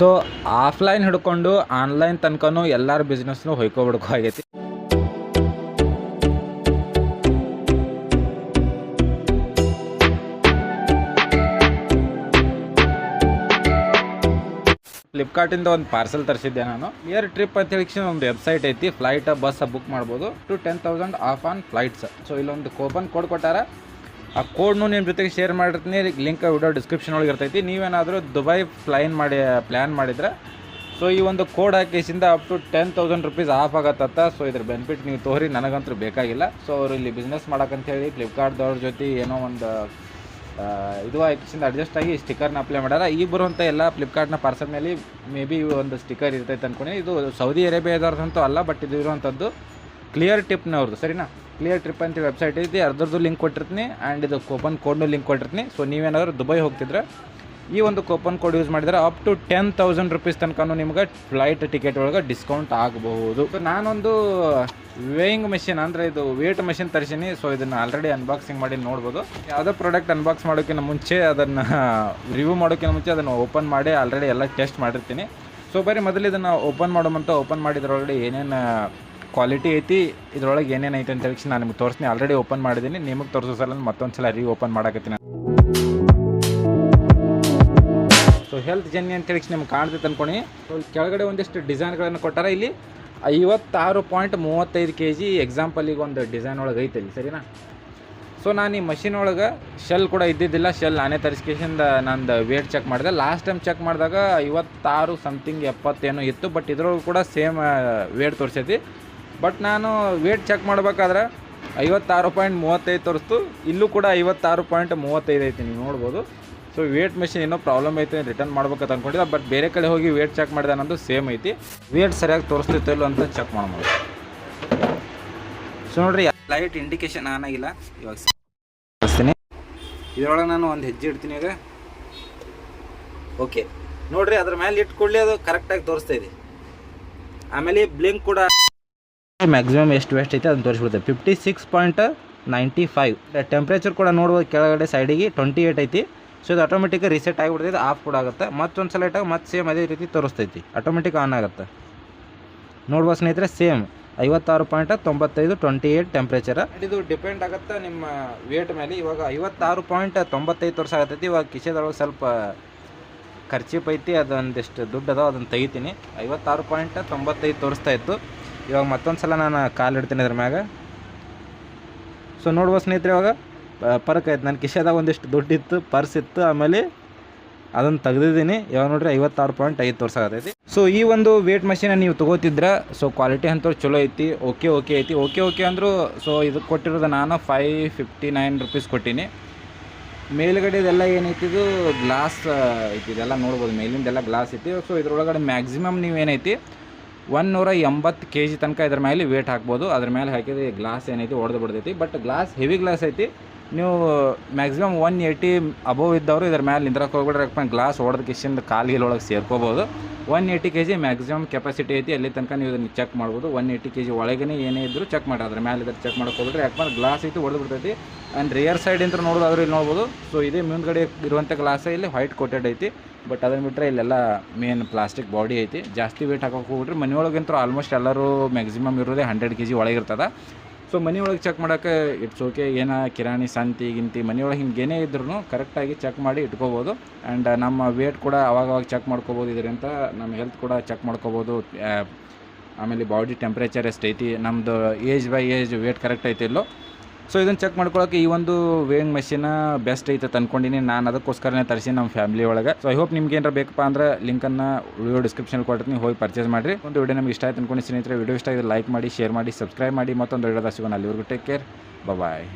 So offline ಹಿಡ್ಕೊಂಡು online ತನಕನೂ ಎಲ್ಲರ ಬಿಸ್ನೆಸ್ನು ಹೊಯ್ಕೊಬಿಡ್ಕೋ ಆಗೈತಿ. ಫ್ಲಿಪ್ಕಾರ್ಟಿಂದ ಒಂದು ಪಾರ್ಸೆಲ್ ತರಿಸಿದ್ದೆ ನಾನು. ಏರ್ ಟ್ರಿಪ್ ಅಂತ ಹೇಳಿ ಒಂದು ವೆಬ್ಸೈಟ್ ಐತಿ ಫ್ಲೈಟ್ ಬಸ್ ಬುಕ್ ಮಾಡ್ಬೋದು. Two ten thousand off on flights so ಇಲ್ಲೊಂದು ಕೋಪನ್ ಕೋಡ್ ಕೊಟ್ಟಾರ ಆ ಕೋಡ್ನು ನಿಮ್ಮ ಜೊತೆಗೆ ಶೇರ್ ಮಾಡಿರ್ತೀನಿ. ಲಿಂಕ್ ವಿಡಿಯೋ ಡಿಸ್ಕ್ರಿಪ್ಷನ್ ಒಳಗೆ ಇರ್ತೈತಿ. ನೀವೇನಾದರೂ ದುಬೈ ಫ್ಲೈನ್ ಮಾಡಿ ಪ್ಲ್ಯಾನ್ ಮಾಡಿದ್ರೆ ಸೊ ಈ ಒಂದು code ಹಾಕಿಸಿಂದ up to ten thousand rupees off ಆಗತ್ತತ್ತ so ಇದ್ರ ಬೆನಿಫಿಟ್ ನೀವು ತೋರಿ, ನನಗಂತೂ ಬೇಕಾಗಿಲ್ಲ. ಸೊ ಅವರು ಇಲ್ಲಿ ಬಿಸ್ನೆಸ್ ಹೇಳಿ ಫ್ಲಿಪ್ಕಾರ್ಟ್ದವ್ರ ಜೊತೆ ಏನೋ ಒಂದು ಇದು ಹಾಕಿಸಿಂದ ಅಡ್ಜಸ್ಟ್ ಆಗಿ ಸ್ಟಿಕರ್ನ ಅಪ್ಲೈ ಮಾಡ್ಯಾರ. ಈ ಬರುವಂಥ ಎಲ್ಲ ಫ್ಲಿಪ್ಕಾರ್ಟ್ನ ಪಾರ್ಸಲ್ ಮೇಲೆ ಮೇ ಬಿ ಒಂದು ಸ್ಟಿಕ್ಕರ್ ಇರ್ತೈತೆ ಅಂದ್ಕೊಂಡು ಇದು ಸೌದಿ ಅರೇಬಿಯಾದವ್ರದ್ದಂತೂ ಅಲ್ಲ ಬಟ್ ಇದು ಇರುವಂಥದ್ದು ಕ್ಲಿಯರ್ ಟಿಪ್ನವ್ರದ್ದು ಸರಿನಾ? ಕ್ಲಿಯರ್ ಟ್ರಿಪ್ ಅಂತ ವೆಬ್ಸೈಟ್ ಐತಿ ಅರ್ಧದ್ದು ಲಿಂಕ್ ಕೊಟ್ಟಿರ್ತೀನಿ ಆ್ಯಂಡ್ ಇದು ಕೂಪನ್ ಕೋಡ್ನು ಲಿಂಕ್ ಕೊಟ್ಟಿರ್ತೀನಿ. ಸೊ ನೀವೇನಾದರೂ ದುಬೈ ಹೋಗ್ತಿದ್ರೆ ಈ ಒಂದು ಕೂಪನ್ ಕೋಡ್ ಯೂಸ್ ಮಾಡಿದರೆ up to ten thousand rupees ತನಕನೂ ನಿಮ್ಗೆ ಫ್ಲೈಟ್ ಟಿಕೆಟ್ ಒಳಗೆ ಡಿಸ್ಕೌಂಟ್ ಆಗಬಹುದು. ನಾನೊಂದು ವೇಯಿಂಗ್ ಮೆಷಿನ್ ಅಂದರೆ ಇದು ವೇಟ್ ಮೆಷಿನ್ ತರಿಸೀನಿ. ಸೊ ಇದನ್ನು ಆಲ್ರೆಡಿ ಅನ್ಬಾಕ್ಸಿಂಗ್ ಮಾಡಿ ನೋಡ್ಬೋದು. ಯಾವುದೋ ಪ್ರಾಡಕ್ಟ್ ಅನ್ಬಾಕ್ಸ್ ಮಾಡೋಕ್ಕಿಂತ ಮುಂಚೆ ಅದನ್ನು ರಿವ್ಯೂ ಮಾಡೋಕ್ಕಿಂತ ಮುಂಚೆ ಅದನ್ನು ಓಪನ್ ಮಾಡಿ ಆಲ್ರೆಡಿ ಎಲ್ಲ ಟೆಸ್ಟ್ ಮಾಡಿರ್ತೀನಿ. ಸೊ ಬರೀ ಮೊದಲು ಇದನ್ನು ಓಪನ್ ಮಾಡೋಮಂತ ಓಪನ್ ಮಾಡಿದ್ರೊಳಗಡೆ ಏನೇನು ಕ್ವಾಲಿಟಿ ಐತಿ, ಇದ್ರೊಳಗೆ ಏನೇನು ಐತೆ ಅಂತ ಹೇಳಿ ನಾನು ನಿಮ್ಗೆ ತೋರಿಸ್ತೀನಿ. ಆಲ್ರೆಡಿ ಓಪನ್ ಮಾಡಿದ್ದೀನಿ ನಿಮಗೆ ತೋರಿಸೋ ಸಲ ಮತ್ತೊಂದು ಸಲ ರೀ ಓಪನ್ ಮಾಡಕತ್ತೀನಿ ಸೊ ಹೆಲ್ತ್ ಜರ್ನಿ ಅಂತ ಹೇಳಿ ನಿಮ್ಗೆ ಕಾಣ್ತೈತೆ ಅನ್ಕೊಳಿ. ಕೆಳಗಡೆ ಒಂದಿಷ್ಟು ಡಿಸೈನ್ಗಳನ್ನು ಕೊಟ್ಟಾರ. ಇಲ್ಲಿ ಐವತ್ತಾರು ಪಾಯಿಂಟ್ ಮೂವತ್ತೈದು ಕೆ ಜಿ ಎಕ್ಸಾಂಪಲಿಗೆ ಒಂದು ಡಿಸೈನ್ ಒಳಗೆ ಐತೆ ಇಲ್ಲಿ. ಸರಿನಾ? ಸೊ ನಾನು ಈ ಮಷಿನ್ ಒಳಗೆ ಶೆಲ್ ಕೂಡ ಇದ್ದಿದ್ದಿಲ್ಲ. ಶೆಲ್ ನಾನೇ ತರಿಸ್ಕೇಶಿಂದ ನಂದು ವೇಟ್ ಚೆಕ್ ಮಾಡಿದೆ. ಲಾಸ್ಟ್ ಟೈಮ್ ಚೆಕ್ ಮಾಡಿದಾಗ ಐವತ್ತಾರು ಸಮಥಿಂಗ್ ಎಪ್ಪತ್ತೇನೋ ಇತ್ತು. ಬಟ್ ಇದ್ರೊಳಗೆ ಕೂಡ ಸೇಮ್ ವೇಟ್ ತೋರಿಸೈತಿ. ಬಟ್ ನಾನು ವೇಟ್ ಚೆಕ್ ಮಾಡ್ಬೇಕಾದ್ರೆ ಐವತ್ತಾರು ಪಾಯಿಂಟ್ ಮೂವತ್ತೈದು ತೋರಿಸ್ತು. ಇಲ್ಲೂ ಕೂಡ ಐವತ್ತಾರು ಪಾಯಿಂಟ್ ಮೂವತ್ತೈದು ಐತಿ, ನೀವು ನೋಡ್ಬೋದು. ಸೊ ವೇಟ್ ಮೆಷಿನ್ ಏನೋ ಪ್ರಾಬ್ಲಮ್ ಐತೆ ರಿಟರ್ನ್ ಮಾಡ್ಬೇಕಂತ ಅಂದ್ಕೊಂಡಿದ್ದೆ ಬಟ್ ಬೇರೆ ಕಡೆ ಹೋಗಿ ವೇಟ್ ಚೆಕ್ ಮಾಡಿದೆ ಅನ್ನೋದು ಸೇಮ್ ಐತಿ. ವೇಟ್ ಸರಿಯಾಗಿ ತೋರಿಸ್ತಿತ್ತು ಇಲ್ಲೋ ಅಂತ ಚೆಕ್ ಮಾಡ್ಬೋದು ಸೊ ನೋಡ್ರಿ ಲೈಟ್ ಇಂಡಿಕೇಶನ್ ಆನ್ ಆಗಿಲ್ಲ. ಇವಾಗ ತೋರಿಸ್ತೀನಿ. ಇದರೊಳಗೆ ನಾನು ಒಂದು ಹೆಜ್ಜೆ ಇಡ್ತೀನಿ ಈಗ. ಓಕೆ ನೋಡ್ರಿ, ಅದ್ರ ಮೇಲೆ ಇಟ್ಕೊಳ್ಳಿ, ಅದು ಕರೆಕ್ಟಾಗಿ ತೋರಿಸ್ತಾ ಇದೆ. ಆಮೇಲೆ ಬ್ಲಿಂಕ್ ಕೂಡ ಮ್ಯಾಕ್ಸಿಮಮ್ ಎಷ್ಟು ವೇಸ್ಟ್ ಐತೆ ಅದನ್ನು ತೋರಿಸ್ಬಿಡುತ್ತೆ fifty six point ninety five temperature ಕೂಡ ನೋಡ್ಬೋದು ಕೆಳಗಡೆ ಸೈಡಿಗೆ ಟ್ವೆಂಟಿ ಏಯ್ಟ್ ಐತಿ. ಸೊ ಇದು ಆಟೋಮೆಟಿಕ್ ರಿಸೆಟ್ ಆಗಿಬಿಡ್ತೈತೆ ಆಫ್ ಕೂಡ ಆಗುತ್ತೆ. ಮತ್ತೊಂದು ಸಲ ಇಟ್ಟಾಗ ಮತ್ತೆ ಸೇಮ್ ಅದೇ ರೀತಿ ತೋರಿಸ್ತೈತಿ. ಆಟೋಮೆಟಿಕ್ ಆನ್ ಆಗುತ್ತೆ. ನೋಡ್ಬೋದು ಸ್ನೇಹಿತರೆ ಸೇಮ್ ಐವತ್ತಾರು ಪಾಯಿಂಟ್ ತೊಂಬತ್ತೈದು ಟ್ವೆಂಟಿ ಏಯ್ಟ್ ಟೆಂಪ್ರೇಚರ್ ಇದು ಡಿಪೆಂಡ್ ಆಗುತ್ತೆ ನಿಮ್ಮ ವೇಟ್ ಮೇಲೆ? ಇವಾಗ ಐವತ್ತಾರು ಪಾಯಿಂಟ್ ತೊಂಬತ್ತೈದು ತೋರ್ಸಾಗತ್ತೈತಿ ಇವಾಗ ಕಿಶೆದೊಳಗೆ ಸ್ವಲ್ಪ ಖರ್ಚೀಪ್ ಪೈತಿ ಅದೊಂದಿಷ್ಟು ದುಡ್ಡು ಅದಾವ, ಅದನ್ನು ತೆಗಿತೀನಿ. ಐವತ್ತಾರು ಪಾಯಿಂಟ್ ತೊಂಬತ್ತೈದು ತೋರಿಸ್ತಾ ಇತ್ತು. ಇವಾಗ ಮತ್ತೊಂದು ಸಲ ನಾನು ಕಾಲು ಇಡ್ತೀನಿ ಇದ್ರ ಮ್ಯಾಗ. ಸೊ ನೋಡ್ಬೋದು ಸ್ನೇಹಿತರೆ, ಇವಾಗ ಪರ್ಕ್ ಆಯ್ತು. ನನ್ನ ಕಿಶೆದಾಗ ಒಂದಿಷ್ಟು ದುಡ್ಡಿತ್ತು, ಪರ್ಸ್ ಇತ್ತು, ಆಮೇಲೆ ಅದನ್ನು ತೆಗ್ದಿದ್ದೀನಿ. ಇವಾಗ ನೋಡ್ರಿ, ಐವತ್ತಾರು ಪಾಯಿಂಟ್ ಐದು ತೋರ್ಸಾಗತ್ತೈತಿ ಸೊ ಈ ಒಂದು ವೇಟ್ ಮಷೀನ ನೀವು ತೊಗೋತಿದ್ರೆ ಸೊ ಕ್ವಾಲಿಟಿ ಅಂತೂ ಚಲೋ ಐತಿ ಓಕೆ ಓಕೆ ಐತಿ. ಓಕೆ ಓಕೆ ಅಂದರೂ ಸೊ ಇದಕ್ಕೆ ಕೊಟ್ಟಿರೋದು ನಾನು ಫೈವ್ ಫಿಫ್ಟಿ ನೈನ್ ರುಪೀಸ್ ಕೊಟ್ಟೀನಿ ಏನೈತಿ ಇದು? ಗ್ಲಾಸ್ ಐತಿ. ಇದೆಲ್ಲ ನೋಡ್ಬೋದು. ಮೇಲಿಂದೆಲ್ಲ ಗ್ಲಾಸ್ ಐತಿ. ಸೊ ಇದ್ರೊಳಗಡೆ ಮ್ಯಾಕ್ಸಿಮಮ್ ನೀವು ಏನೈತಿ ಒನ್ ನೂರ ಎಂಬತ್ತು ಕೆ ಜಿ ತನಕ ಇದ್ರ ಮೇಲೆ ವೇಟ್ ಹಾಕ್ಬೋದು. ಅದ್ರ ಮೇಲೆ ಹಾಕಿದ್ರೆ ಗ್ಲಾಸ್ ಏನೈತಿ ಒಡೆದು ಬಿಡ್ತೈತಿ. ಬಟ್ ಗ್ಲಾಸ್ ಹೆವಿ ಗ್ಲಾಸ್ ಐತಿ. ನೀವು ಮ್ಯಾಕ್ಸಿಮಮ್ ಒನ್ ಏಯ್ಟಿ ಅಬೋವ್ ಇದ್ದವರು ಇದ್ರ ಮೇಲೆ ನಿಂದ್ರಕ್ಕೆ ಹೋಗ್ಬಿಟ್ರೆ ಗ್ಲಾಸ್ ಹೊಡೆದ ಕಿಶಿಂದ ಒಳಗೆ ಸೇರ್ಕೋಬೋದು. One eighty K G maximum capacity ಐತಿ, ಅಲ್ಲಿ ತನಕ ನೀವು ಇದನ್ನು ಚೆಕ್ ಮಾಡ್ಬೋದು. ಒನ್ ಏಯ್ಟಿ ಕೆ ಜಿ ಒಳಗೇ ಏನೇ ಇದ್ದರೂ ಚೆಕ್ ಮಾಡಿ. ಅದ್ರ ಮೇಲೆ ಇದ್ರೆ ಚೆಕ್ ಮಾಡಕ್ಕೆ ಹೋಗ್ಬಿಟ್ರೆ ಯಾಕಂದ್ರೆ ಗ್ಲಾಸ್ ಐತಿ ಹೊಡೆದು ಬಿಡ್ತೈತಿ. ಆ್ಯಂಡ್ ರಿಯರ್ ಸೈಡ್ ಅಂತ ನೋಡೋದಾದ್ರೂ ಇಲ್ಲಿ ನೋಡ್ಬೋದು. ಸೊ ಇದೇ ಮುಂದ್ಗಡೆ ಇರುವಂಥ ಗ್ಲಾಸ್ ಇಲ್ಲಿ ವೈಟ್ ಕೋಟೆಡ್ ಐತಿ. ಬಟ್ ಅದನ್ನು ಬಿಟ್ಟರೆ ಇಲ್ಲೆಲ್ಲ ಮೇನ್ ಪ್ಲಾಸ್ಟಿಕ್ ಬಾಡಿ ಐತಿ. ಜಾಸ್ತಿ ವೇಟ್ ಹಾಕೋಕೆ ಹೋಗ್ಬಿಟ್ರೆ ಮನೆಯೊಳಗಂತೂ ಆಲ್ಮೋಸ್ಟ್ ಎಲ್ಲರೂ ಮ್ಯಾಕ್ಸಿಮಮ್ ಇರೋದೇ ಹಂಡ್ರೆಡ್ ಕೆ ಜಿ ಒಳಗಿರ್ತದೆ. ಸೊ ಮನೆಯೊಳಗೆ ಚೆಕ್ ಮಾಡೋಕ್ಕೆ ಇಟ್ಸ್ ಓಕೆ ಏನ ಕಿರಾಣಿ, ಸಂತಿ, ಗಿಂತಿ ಮನೆಯೊಳಗೆ ಹಿಂಗೆ ಏನೇ ಇದ್ರೂ ಕರೆಕ್ಟಾಗಿ ಚೆಕ್ ಮಾಡಿ ಇಟ್ಕೋಬೋದು. ಆ್ಯಂಡ್ ನಮ್ಮ ವೇಟ್ ಕೂಡ ಅವಾಗವಾಗ ಚೆಕ್ ಮಾಡ್ಕೋಬೋದು. ಇದರಿಂದ ನಮ್ಮ ಹೆಲ್ತ್ ಕೂಡ ಚೆಕ್ ಮಾಡ್ಕೋಬೋದು. ಆಮೇಲೆ ಬಾಡಿ ಟೆಂಪ್ರೇಚರ್ ಎಷ್ಟೈತಿ ನಮ್ಮದು age by age weight correct ಐತಿ ಇಲ್ಲೋ. ಸೊ ಇದನ್ನು ಚೆಕ್ ಮಾಡ್ಕೊಳ್ಳೋಕೆ ಈ ಒಂದು ವೇಯಿಂಗ್ ಮೆಷಿನ್ ಬೆಸ್ಟ್ ಐತೆ ಅಂದ್ಕೊಂಡಿನಿ ನಾನು ಅದಕ್ಕೋಸ್ಕರನೇ ತರಿಸಿ ನಮ್ಮ ಫ್ಯಾಮಿಲಿ ಒಳಗೆ. ಸೊ ಐ ಹೋಪ್ ನಿಮ್ಗೆ ಏನಾರ ಬೇಕಪ್ಪ ಅಂದ್ರೆ ಲಿಂಕನ್ನು ವಿಡಿಯೋ ಡಿಸ್ಕ್ರಿಪ್ಷನ್ ಕೊಡ್ತೀನಿ ಹೋಗಿ ಪರ್ಚೇಸ್ ಮಾಡಿರಿ. ಒಂದು ವಿಡಿಯೋ ನಮ್ಗೆ ಇಷ್ಟ ಆಯ್ತು ಅನ್ಕೊಂಡು ಸ್ನೇಹಿತರೆ ವಿಡಿಯೋ ಇಷ್ಟ ಆಗಿದೆ ಲೈಕ್ ಮಾಡಿ ಶೇರ್ ಮಾಡಿ ಸಬ್ಸ್ಕ್ರೈಬ್ ಮಾಡಿ. ಮತ್ತೊಂದು ವಿಡಿಯೋದ ಸಿಗೋಣ. ಅಲ್ಲಿವರೆಗೂ ಟೇಕ್ ಕೇರ್ ಬಾಯ್